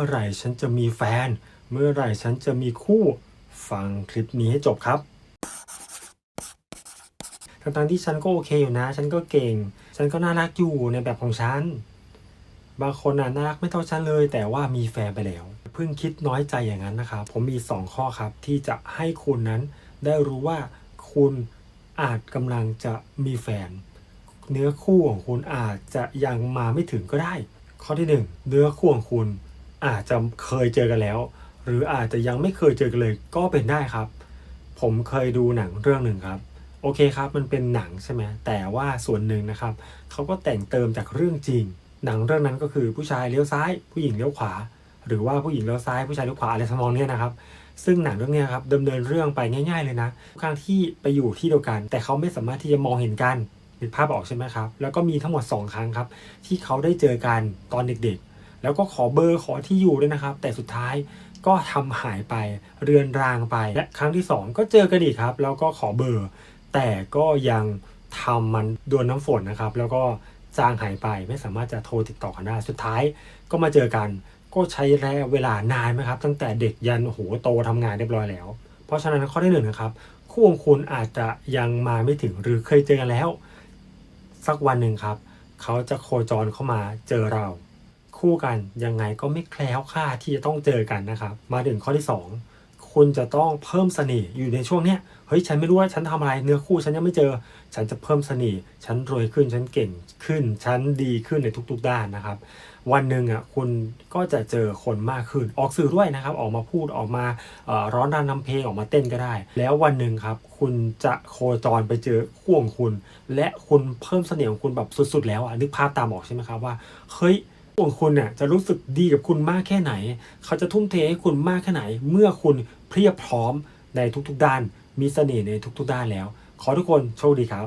เมื่อไหร่ฉันจะมีแฟน เมื่อไหร่ฉันจะมีคู่ ฟังคลิปนี้ให้จบครับทั้งๆที่ฉันก็โอเคอยู่นะ ฉันก็เก่ง ฉันก็น่ารักอยู่ในแบบของฉัน บางคนน่ะน่ารักไม่เท่าฉันเลย แต่ว่ามีแฟนไปแล้ว เพิ่งคิดน้อยใจอย่างนั้นนะครับ ผมมี 2 ข้อครับที่จะให้คุณนั้น ได้รู้ว่าคุณอาจกำลังจะมีแฟน เนื้อคู่ของคุณอาจจะยังมาไม่ถึงก็ได้ ข้อที่หนึ่งเนื้อคู่ของคุณ อาจจะเคยเจอกันแล้ว หรืออาจจะยังไม่เคยเจอกันเลยก็เป็นได้ครับ ผมเคยดูหนังเรื่องหนึ่งครับโอเคครับมันเป็นหนังใช่ไหมแต่ว่าส่วนหนึ่งนะครับเขาก็แต่งเติมจากเรื่องจริง หนังเรื่องนั้นก็คือผู้ชายเลี้ยวซ้าย ผู้หญิงเลี้ยวขวา หรือว่าผู้หญิงเลี้ยวซ้ายผู้ชายเลี้ยวขวาอะไรทำนองเนี้ยนะครับ ซึ่งหนังเรื่องเนี้ยครับดำเนินเรื่องไปง่าย ๆเลยนะทุกครั้งที่ไปอยู่ที่เดียวกัน แต่เขาไม่สามารถที่จะมองเห็นกันนึกภาพออกใช่ไหมครับแล้วก็มีทั้งหมด 2 ครั้งครับ ที่เขาได้เจอกันตอนเด็กๆ แล้วก็ขอเบอร์ขอที่อยู่ด้วยนะครับ แต่สุดท้ายก็ทำหายไปเรือนรางไป และครั้งที่ 2 ก็เจอกันอีกครับ แล้วก็ขอเบอร์ แต่ก็ยังทำมันโดนน้ำฝนนะครับ แล้วก็จางหายไปไม่สามารถจะโทรติดต่อกันได้สุดท้ายก็มาเจอกัน ก็ใช้ระยะเวลานานไหมครับ ตั้งแต่เด็กยันโอ้โหโตทำงานเรียบร้อยแล้ว เพราะฉะนั้นข้อที่หนึ่งนะครับคู่ของคุณอาจจะยังมาไม่ถึงหรือเคยเจอกันแล้ว สักวันหนึ่งครับ เขาจะโคจรเข้ามาเจอเรา คู่กันยังไงก็ไม่แคล้วคลาที่จะต้องเจอกันนะครับ มาถึงข้อที่สองคุณจะต้องเพิ่มเสน่ห์อยู่ในช่วงเนี้ยเฮ้ยฉันไม่รู้ว่าฉันทำอะไรเนื้อคู่ฉันยังไม่เจอ ฉันจะเพิ่มเสน่ห์ฉันรวยขึ้นฉันเก่งขึ้น ฉันดีขึ้นในทุก ๆ ด้านนะครับ วันหนึ่งอะคุณก็จะเจอคนมากขึ้น ออกสื่อด้วยนะครับ ออกมาพูดออกมาร้อนรานนำเพลงออกมาเต้นก็ได้ แล้ววันหนึ่งครับ คุณจะโคจรไปเจอคู่ของคุณ และคุณเพิ่มเสน่ห์ของคุณแบบสุด ๆ แล้วอะนึกภาพตามออกใช่ไหมครับว่าเฮ้ย วงคุณเนี่ยจะรู้สึกดีกับคุณมากแค่ไหน เขาจะทุ่มเทให้คุณมากแค่ไหน เมื่อคุณเพียบพร้อมในทุกๆด้าน มีเสน่ห์ในทุกๆด้านแล้ว ขอทุกคนโชคดีครับ